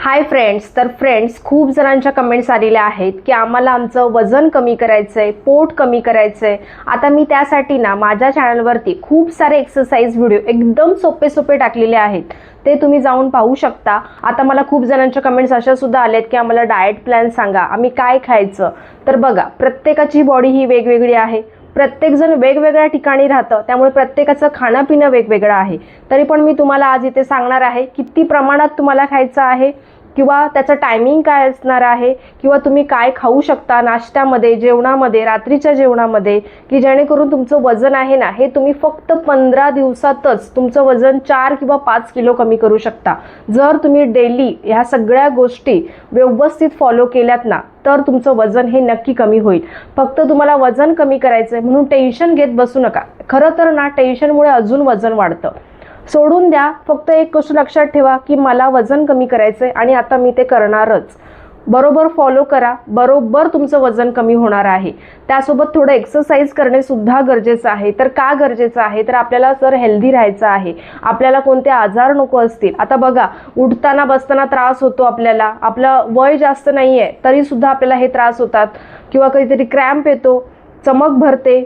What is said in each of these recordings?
Hi friends तर friends खूप जणांच्या कमेंट्स आलेल्या आहेत की आम्हाला आमचं वजन कमी करायचं आहे पोट कमी करायचं आहे आता मी त्यासाठी ना माझ्या चॅनलवरती खूप सारे एक्सरसाइज व्हिडिओ एकदम सोपे सोपे टाकलेले आहेत. ते तुम्ही जाऊन पाहू शकता. आता मला खूप जणांच्या कमेंट्स अशा सुद्धा आल्यात की आम्हाला डाएट प्लॅन सांगा आम्ही काय खायचं? तर बघा प्रत्येकाची बॉडी ही वेगवेगळी आहे. प्रत्येकजण वेगवेगळ्या ठिकाणी राहतं त्यामुळे प्रत्येकाचं खाणं पिणं वेगवेगळं आहे. तरी पण मी तुम्हाला आज इथे सांगणार आहे किती प्रमाणात तुम्हाला खायचं आहे किंवा त्याचं टायमिंग काय असणार आहे? किंवा तुम्ही काय खाऊ शकता नाश्त्यामध्ये जेवणामध्ये रात्रीच्या जेवणामध्ये? की जेणेकरून तुमचं वजन आहे ना हे तुम्ही फक्त पंधरा दिवसातच तुमचं वजन चार किंवा पाच किलो कमी करू शकता. जर तुम्ही डेली ह्या सगळ्या गोष्टी व्यवस्थित फॉलो केल्यात ना तर तुमचं वजन हे नक्की कमी होईल. फक्त तुम्हाला वजन कमी करायचं आहे म्हणून टेन्शन घेत बसू नका. खरं तर ना टेन्शनमुळे अजून वजन वाढतं. सोडून द्या. फक्त एक गोष्ट लक्षात ठेवा की मला वजन कमी करायचं आहे आणि आता मी ते करणारच. बरोबर फॉलो करा. बरोबर तुमचं वजन कमी होणार आहे. त्यासोबत थोडं एक्सरसाइज करणे सुद्धा गरजेचं आहे. तर का गरजेचं आहे? तर आपल्याला जर हेल्दी राहायचं आहे आपल्याला कोणते आजार नको असतील आता बघा उठताना बसताना त्रास होतो आपल्याला. आपलं वय जास्त नाही आहे तरीसुद्धा आपल्याला हे त्रास होतात. किंवा कधीतरी क्रॅम्प येतो चमक भरते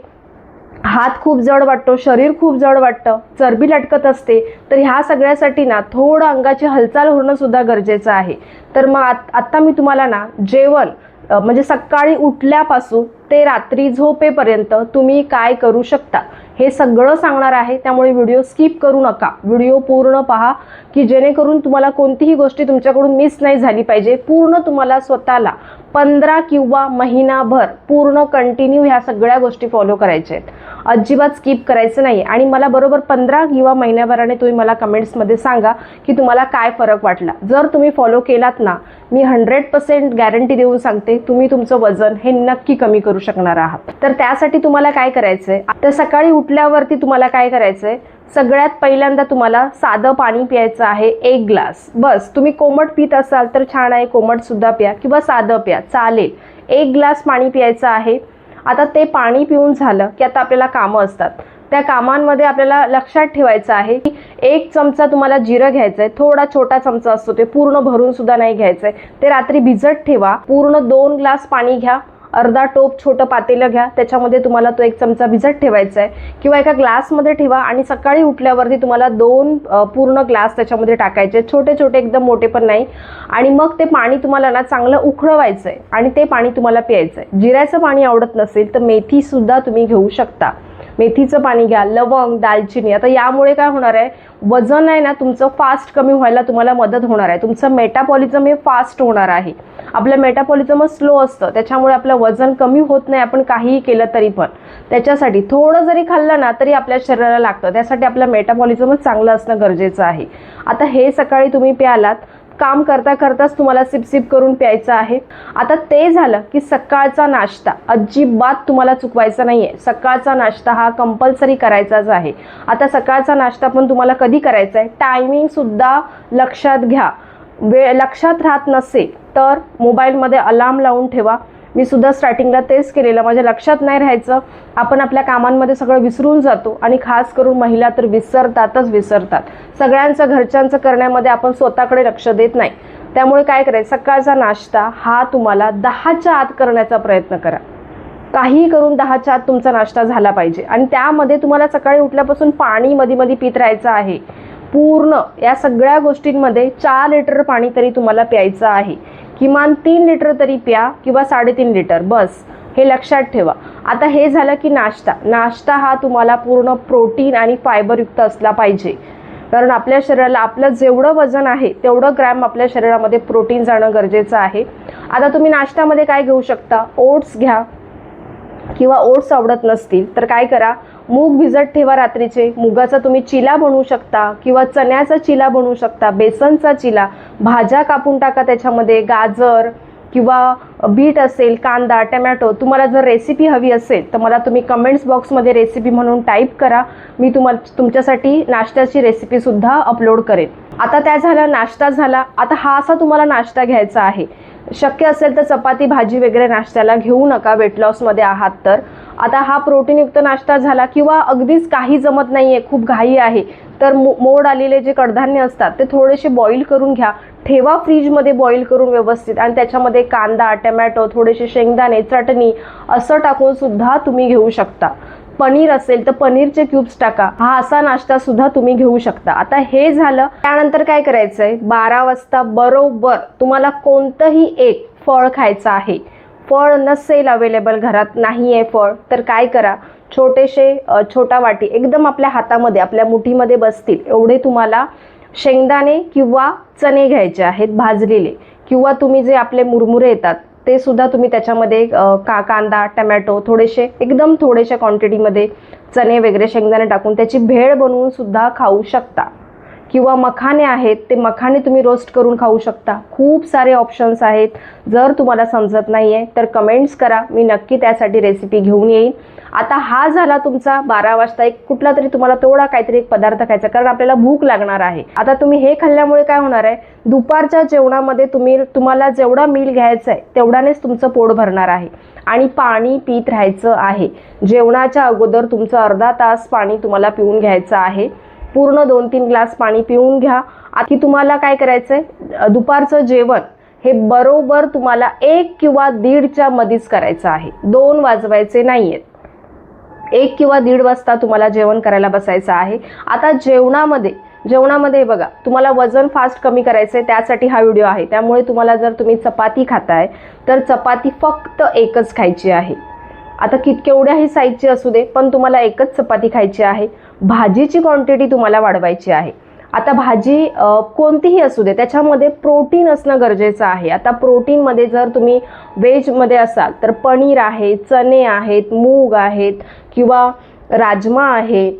हात खूप जड वाटतो शरीर खूप जड वाटतं चरबी लटकत असते तर ह्या सगळ्यासाठी ना थोडं अंगाची हालचाल होणं सुद्धा गरजेचं आहे. तर मग आत आत्ता मी तुम्हाला ना जेवण म्हणजे सकाळी उठल्यापासून ते रात्री झोपेपर्यंत तुम्ही काय करू शकता? हे सगळं सांगणार आहे त्यामुळे व्हिडिओ स्किप करू नका. व्हिडिओ पूर्ण पहा की जेणेकरून तुम्हाला कोणतीही गोष्टी तुमच्याकडून मिस नाही झाली पाहिजे. पूर्ण तुम्हाला स्वतःला पंधरा किंवा महिनाभर पूर्ण कंटिन्यू ह्या सगळ्या गोष्टी फॉलो करायच्या आहेत. अजिबात स्किप करायचं नाही. आणि मला बरोबर पंधरा किंवा महिन्याभराने तुम्ही मला कमेंट्समध्ये सांगा की तुम्हाला काय फरक वाटला. जर तुम्ही फॉलो केलात ना मी हंड्रेड पर्सेंट गॅरंटी देऊन सांगते तुम्ही तुमचं वजन हे नक्की कमी करू शकणार आहात. तर त्यासाठी तुम्हाला काय करायचंय? तर सकाळी उठल्यावरती तुम्हाला काय करायचंय? सगळ्यात पहिल्यांदा तुम्हाला साधं पाणी प्यायचं आहे एक ग्लास. बस तुम्ही कोमट पित असाल तर छान आहे कोमटसुद्धा प्या किंवा साधं प्या चालेल. एक ग्लास पाणी प्यायचं आहे. आता ते पाणी पिऊन झालं की आता आपल्याला कामं असतात. त्या कामांमध्ये आपल्याला लक्षात ठेवायचं आहे की एक चमचा तुम्हाला जिरं घ्यायचं आहे थोडा छोटा चमचा असतो ते पूर्ण भरून सुद्धा नाही घ्यायचं आहे ते रात्री भिजत ठेवा पूर्ण दोन ग्लास पाणी घ्या. अर्धा टोप छोटं पातेलं घ्या त्याच्यामध्ये तुम्हाला तो एक चमचा भिजत ठेवायचा आहे किंवा एका ग्लासमध्ये ठेवा आणि सकाळी उठल्यावरती तुम्हाला दोन पूर्ण ग्लास त्याच्यामध्ये टाकायचे. छोटे छोटे एकदम मोठे पण नाही. आणि मग ते पाणी तुम्हाला ना चांगलं उकळवायचं आहे आणि ते पाणी तुम्हाला प्यायचं आहे जिऱ्याचं पाणी आवडत नसेल तर मेथीसुद्धा तुम्ही घेऊ शकता. मेथीचं पाणी घ्या लवंग दालचिनी. आता यामुळे काय होणार आहे? वजन आहे ना तुमचं फास्ट कमी व्हायला तुम्हाला मदत होणार आहे. तुमचं मेटापॉलिझम हे फास्ट होणार आहे. आपलं मेटापॉलिझमच स्लो असतं. त्याच्यामुळे आपलं वजन कमी होत नाही आपण काहीही केलं तरी पण. त्याच्यासाठी थोडं जरी खाल्लं ना तरी आपल्या शरीराला लागतं. त्यासाठी आपलं मेटाबॉलिझमच चांगलं असणं गरजेचं आहे. आता हे सकाळी तुम्ही प्यालात काम करता करताच तुम्हाला सिपसिप करून प्यायचं आहे. आता ते झालं की सकाळचा नाश्ता. अजिबात तुम्हाला चुकवायचा नाही आहे सकाळचा नाश्ता हा कंपल्सरी करायचाच आहे. आता सकाळचा नाश्ता पण तुम्हाला कधी करायचा आहे? टायमिंगसुद्धा लक्षात घ्या. वेळ लक्षात राहत नसेल तर मोबाईलमध्ये अलार्म लावून ठेवा. मी सुद्धा स्टार्टिंगला तेच केलेलं. माझ्या लक्षात नाही राहायचं. आपण आपल्या कामांमध्ये सगळं विसरून जातो आणि खास करून महिला तर विसरतातच विसरतात. सगळ्यांचं घरच्यांचं करण्यामध्ये आपण स्वतःकडे लक्ष देत नाही. त्यामुळे काय करायचं? सकाळचा नाश्ता हा तुम्हाला दहाच्या आत करण्याचा प्रयत्न करा. काही करून दहाच्या आत तुमचा नाश्ता झाला पाहिजे. आणि त्यामध्ये तुम्हाला सकाळी उठल्यापासून पाणी मध्ये मध्ये पित राहायचं आहे. पूर्ण या सगळ्या गोष्टींमध्ये चार लिटर पाणी तरी तुम्हाला प्यायचं आहे. किमान तीन लिटर तरी प्या किंवा साडेतीन लिटर बस हे लक्षात ठेवा. आता हे झालं की नाश्ता. नाश्ता हा तुम्हाला पूर्ण प्रोटीन आणि फायबरयुक्त असला पाहिजे. कारण आपल्या शरीराला आपलं जेवढं वजन आहे तेवढं ग्रॅम आपल्या शरीरामध्ये प्रोटीन जाणं गरजेचं आहे. आता तुम्ही नाश्त्यामध्ये काय घेऊ शकता? ओट्स घ्या. किंवा ओट्स आवडत नसतील तर काय करा? मूग भिजत ठेवा रात्रीचे. मुगाचा तुम्ही चिला बनवू शकता किंवा चण्याचा चिला बनवू शकता बेसनचा चिला. भाज्या कापून टाका त्याच्यामध्ये. गाजर किंवा बीट असेल कांदा टमॅटो. तुम्हाला जर रेसिपी हवी असेल तर मला तुम्ही कमेंट्स बॉक्समध्ये रेसिपी म्हणून टाईप करा. मी तुम्हाला तुमच्यासाठी नाश्त्याची रेसिपीसुद्धा अपलोड करेन. आता त्या झाला नाश्ता झाला. आता हा असा तुम्हाला नाश्ता घ्यायचा आहे. शक्य असेल तर चपाती भाजी वगैरे नाश्त्याला घेऊ नका. वेट लॉसमध्ये आहात तर. आता हा प्रोटीनयुक्त नाश्ता झाला किंवा अगदीच काही जमत नाही आहे खूप घाई आहे तर मो मोड आलेले जे कडधान्य असतात ते थोडेसे बॉईल करून घ्या. ठेवा फ्रीजमध्ये बॉईल करून व्यवस्थित आणि त्याच्यामध्ये कांदा टमॅटो थोडेसे शेंगदाणे चटणी असं टाकून सुद्धा तुम्ही घेऊ शकता. पनीर असेल तर पनीरचे क्यूब्स टाका. हा असा नाश्ता सुद्धा तुम्ही घेऊ शकता. आता हे झालं. त्यानंतर काय करायचंय? बारा वाजता बरोबर तुम्हाला कोणतंही एक फळ खायचं आहे. फळ नसेल अवेलेबल घरात नाही आहे फळ तर काय करा? छोटेसे छोटा वाटी एकदम आपल्या हातामध्ये आपल्या मुठीमध्ये बसतील. एवढे तुम्हाला शेंगदाणे किंवा चणे घ्यायचे आहेत भाजलेले. किंवा तुम्ही जे आपले मुरमुरे येतात ते सुद्धा तुम्ही त्याच्यामध्ये का कांदा टमॅटो थोडेसे एकदम थोडेशा क्वांटिटीमध्ये चणे वगैरे शेंगदाणे टाकून त्याची भेळ बनवून सुद्धा खाऊ शकता. किंवा मखाने आहेत ते मखाने तुम्ही रोस्ट करून खाऊ शकता. खूप सारे ऑप्शन्स आहेत. जर तुम्हाला समजत नाही आहे तर कमेंट्स करा. मी नक्की त्यासाठी रेसिपी घेऊन येईन. आता हा झाला तुमचा बारा वाजता. एक कुठला तरी तुम्हाला तेवढा काहीतरी एक पदार्थ खायचा कारण आपल्याला भूक लागणार आहे. आता तुम्ही हे खाल्ल्यामुळे काय होणार आहे? दुपारच्या जेवणामध्ये तुम्ही तुम्हाला जेवढा मील घ्यायचा आहे तेवढ्यानेच तुमचं पोट भरणार आहे. आणि पाणी पीत राहायचं आहे. जेवणाच्या अगोदर तुमचं अर्धा तास पाणी तुम्हाला पिऊन घ्यायचं आहे. पूर्ण दोन तीन ग्लास पाणी पिऊन घ्या. आधी तुम्हाला काय करायचं आहे दुपारचं जेवण हे बरोबर तुम्हाला एक किंवा दीडच्या मध्येच करायचं आहे. दोन वाजवायचे नाही आहेत एक किंवा दीड वाजता तुम्हाला जेवण करायला बसायचं आहे. आता जेवणामध्ये जेवणामध्ये बघा तुम्हाला वजन फास्ट कमी करायचं आहे त्यासाठी हा व्हिडिओ आहे. त्यामुळे तुम्हाला जर तुम्ही चपाती खाताय तर चपाती फक्त एकच खायची आहे. आता कित केवढ्याही साईजची असू दे पण तुम्हाला एकच चपाती खायची आहे. भाजीची क्वांटिटी तुम्हाला वाढवायची आहे. आता भाजी कोणतीही असू दे त्याच्यामध्ये प्रोटीन असणं गरजेचं आहे. आता प्रोटीनमध्ये जर तुम्ही व्हेजमध्ये असाल तर पनीर आहे चणे आहेत मूग आहेत किंवा राजमा आहे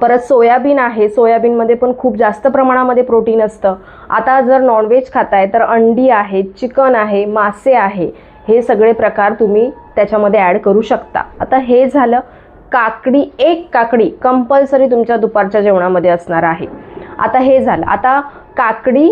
परत सोयाबीन आहे. सोयाबीनमध्ये पण खूप जास्त प्रमाणामध्ये प्रोटीन असतं. आता जर नॉनव्हेज खाताय तर अंडी आहेत चिकन आहे मासे आहे. हे सगळे प्रकार तुम्ही त्याच्यामध्ये ॲड करू शकता. आता हे झालं काकडी एक काकडी कंपल्सरी तुमच्या दुपारच्या जेवणामध्ये असणार आहे. आता हे झालं. आता काकडी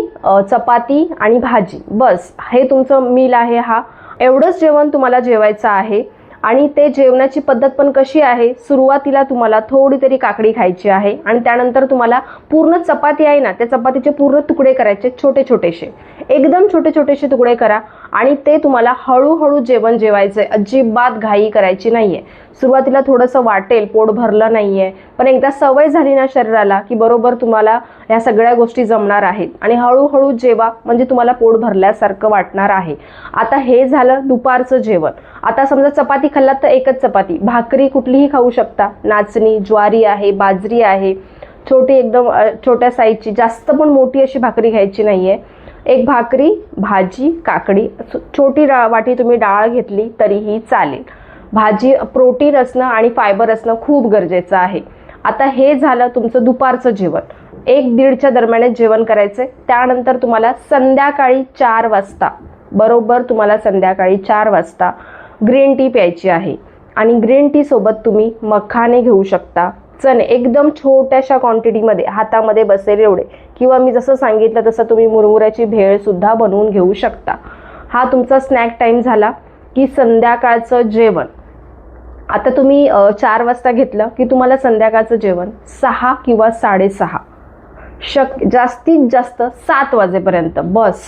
चपाती आणि भाजी. बस हे तुमचं मील आहे हा. एवढंच जेवण तुम्हाला जेवायचं आहे आणि ते जेवणाची पद्धत पण कशी आहे? सुरुवातीला तुम्हाला थोडी तरी काकडी खायची आहे आणि त्यानंतर तुम्हाला पूर्ण चपाती आहे ना त्या चपातीचे पूर्ण तुकडे करायचे छोटे छोटेसे. एकदम छोटे छोटेसे तुकडे करा आणि ते तुम्हाला हळूहळू जेवण जेवायचं आहे अजिबात घाई करायची नाही आहे सुरुवातीला थोडंसं वाटेल पोट भरलं नाही आहे पण एकदा सवय झाली ना शरीराला की बरोबर तुम्हाला ह्या सगळ्या गोष्टी जमणार आहेत. आणि हळूहळू जेवा म्हणजे तुम्हाला पोट भरल्यासारखं वाटणार आहे. आता हे झालं दुपारचं जेवण. आता समजा चपाती खाल्लात तर एकच चपाती. भाकरी कुठलीही खाऊ शकता. नाचणी ज्वारी आहे बाजरी आहे. छोटी एकदम छोट्या साईजची. जास्त पण मोठी अशी भाकरी घ्यायची नाही आहे एक भाकरी भाजी काकडी छोटी डा वाटी तुम्ही डाळ घेतली तरीही चालेल. भाजी प्रोटीन असणं आणि फायबर असणं खूप गरजेचं आहे. आता हे झालं तुमचं दुपारचं जेवण. एक दीडच्या दरम्यानच जेवण करायचं त्यानंतर तुम्हाला संध्याकाळी चार वाजता बरोबर तुम्हाला संध्याकाळी चार वाजता ग्रीन टी प्यायची आहे. आणि ग्रीन टी सोबत तुम्ही मखाने घेऊ शकता. चणे एकदम छोट्याशा क्वांटिटीमध्ये हातामध्ये बसेल एवढे. किंवा मी जसं सांगितलं तसं तुम्ही मुरमुऱ्याची भेळसुद्धा बनवून घेऊ शकता. हा तुमचा स्नॅक टाईम झाला की संध्याकाळचं जेवण. आता तुम्ही चार वाजता घेतलं की तुम्हाला संध्याकाळचं जेवण सहा किंवा साडेसहा. शक जास्तीत जास्त सात वाजेपर्यंत बस.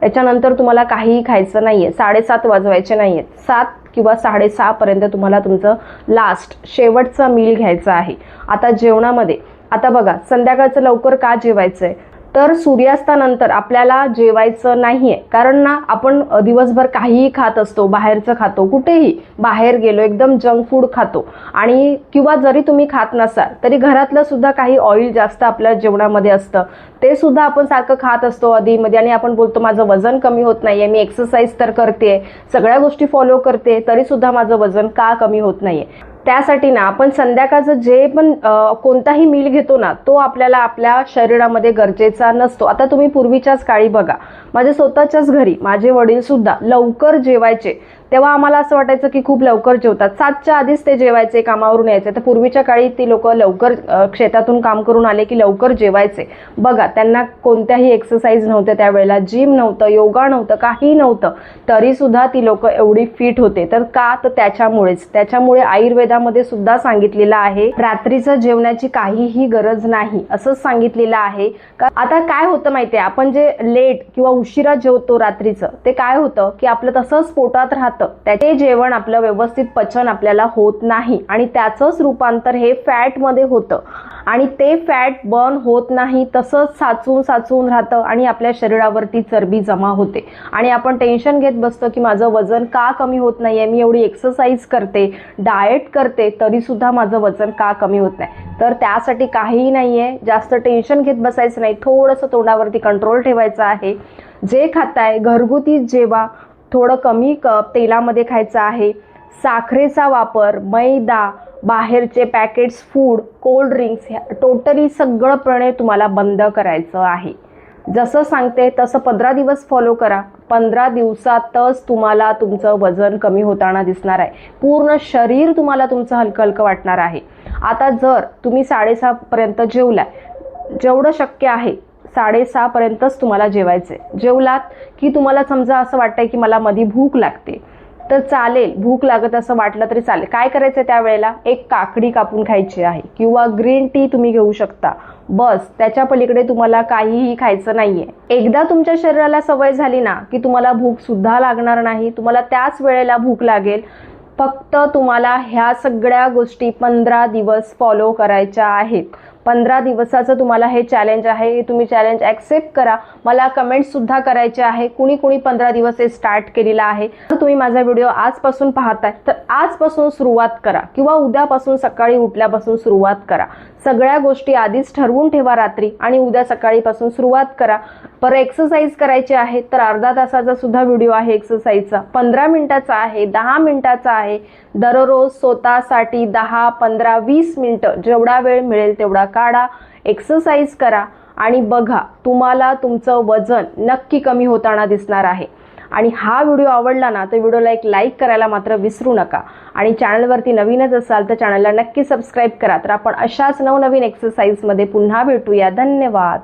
त्याच्यानंतर तुम्हाला काहीही खायचं नाही आहे साडेसात वाजवायचे नाही आहेत सात किंवा साडेसहापर्यंत तुम्हाला तुमचं लास्ट शेवटचा मील घ्यायचा आहे. आता जेवणामध्ये आता बघा संध्याकाळचं लवकर का जेवायचं आहे तर सूर्यास्तानंतर आपल्याला जेवायचं नाही आहे कारण ना आपण दिवसभर काहीही खात असतो बाहेरचं खातो कुठेही बाहेर गेलो एकदम जंक फूड खातो. आणि किंवा जरी तुम्ही खात नसाल तरी घरातलं सुद्धा काही ऑइल जास्त आपल्या जेवणामध्ये असतं. ते सुद्धा आपण सारखं खात असतो आधीमध्ये आणि आपण बोलतो माझं वजन कमी होत नाही आहे मी एक्सरसाइज तर करते सगळ्या गोष्टी फॉलो करते तरीसुद्धा माझं वजन का कमी होत नाही आहे त्यासाठी ना आपण संध्याकाळचं जे पण कोणताही मील घेतो ना तो आपल्याला आपल्या शरीरामध्ये गरजेचा नसतो. आता तुम्ही पूर्वीच्याच काळी बघा. माझ्या स्वतःच्याच घरी माझे वडील सुद्धा लवकर जेवायचे. तेव्हा आम्हाला असं वाटायचं की खूप लवकर जेवतात. सातच्या आधीच ते जेवायचे कामावरून यायचे. तर पूर्वीच्या काळी ती लोक लवकर शेतातून काम करून आले की लवकर जेवायचे. बघा त्यांना कोणत्याही एक्सरसाइज नव्हत्या त्यावेळेला. जिम नव्हतं योगा नव्हतं काही नव्हतं. तरी सुद्धा ती लोक एवढी फिट होते. तर का? तर त्याच्यामुळेच. त्याच्यामुळे आयुर्वेदामध्ये सुद्धा सांगितलेलं आहे रात्रीचं जेवण्याची काहीही गरज नाही असंच सांगितलेलं आहे. का? आता काय होतं माहितीये? आपण जे लेट किंवा उशिरा जेवतो रात्रीचं. ते काय होतं की आपलं तसंच पोटात राहतं. त्याचे जेवण आपलं व्यवस्थित पचन आपल्याला होत नाही आणि त्याचंच रूपांतर हे फॅटमध्ये होतं. आणि ते फॅट बर्न होत नाही तसंच साचून साचून राहतं आणि आपल्या शरीरावरती चरबी जमा होते. आणि आपण टेन्शन घेत बसतो की माझं वजन का कमी होत नाही आहे मी एवढी एक्सरसाइज करते डाएट करते तरीसुद्धा माझं वजन का कमी होत नाही. तर त्यासाठी काहीही नाही आहे जास्त टेन्शन घेत बसायचं नाही. थोडंसं तोंडावरती कंट्रोल ठेवायचं आहे. जे खाताय घरगुती जेवा थोडं कमी क तेलामध्ये खायचं आहे. साखरेचा वापर मैदा बाहेरचे पॅकेट्स फूड कोल्ड ड्रिंक्स ह्या टोटली सगळंपणे तुम्हाला बंद करायचं आहे. जसं सांगते तसं पंधरा दिवस फॉलो करा. पंधरा दिवसातच तुम्हाला तुमचं वजन कमी होताना दिसणार आहे. पूर्ण शरीर तुम्हाला तुमचं हलकं हलकं वाटणार आहे. आता जर तुम्ही साडेसहापर्यंत जेवलाय जेवढं शक्य आहे साडेसहापर्यंतच तुम्हाला जेवायचं आहे जेवलात की तुम्हाला समजा असं वाटतंय की मला मधी भूक लागते. तर चालेल भूक लागत असं वाटलं तरी चालेल. काय करायचं त्यावेळेला? एक काकडी कापून खायची आहे किंवा ग्रीन टी तुम्ही घेऊ शकता. बस त्याच्या पलीकडे तुम्हाला काहीही खायचं नाहीये. एकदा तुमच्या शरीराला सवय झाली ना की तुम्हाला भूक सुद्धा लागणार नाही तुम्हाला त्याच वेळेला भूक लागेल. फक्त तुम्हाला ह्या सगळ्या गोष्टी पंधरा दिवस फॉलो करायच्या आहेत. पंधरा दिवसाचं तुम्हाला हे चॅलेंज आहे. हे तुम्ही चॅलेंज ॲक्सेप्ट करा. मला कमेंट्ससुद्धा करायचे आहे. कुणी कुणी पंधरा दिवस हे स्टार्ट केलेलं आहे. तर तुम्ही माझा व्हिडिओ आजपासून पाहताय. तर आजपासून सुरुवात करा किंवा उद्यापासून सकाळी उठल्यापासून सुरुवात करा. सगळ्या गोष्टी आधीच ठरवून ठेवा रात्री आणि उद्या सकाळीपासून सुरुवात करा. पर एक्सरसाइज करायची आहे तर अर्धा तासाचा सुद्धा व्हिडिओ आहे एक्सरसाइजचा पंधरा मिनिटाचा आहे दहा मिनिटाचा आहे. दररोज स्वतःसाठी दहा पंधरा वीस मिनटं जेवढा वेळ मिळेल तेवढा काढा एक्सरसाइज करा आणि बघा तुम्हाला तुमचं वजन नक्की कमी होताना दिसणार आहे. आणि हा व्हिडिओ आवडला ना तर व्हिडिओला एक लाईक करायला मात्र विसरू नका. आणि चॅनलवरती नवीनच असाल तर चॅनलला नक्की सबस्क्राईब करा. तर आपण अशाच नवनवीन एक्सरसाइजमध्ये पुन्हा भेटूया. धन्यवाद.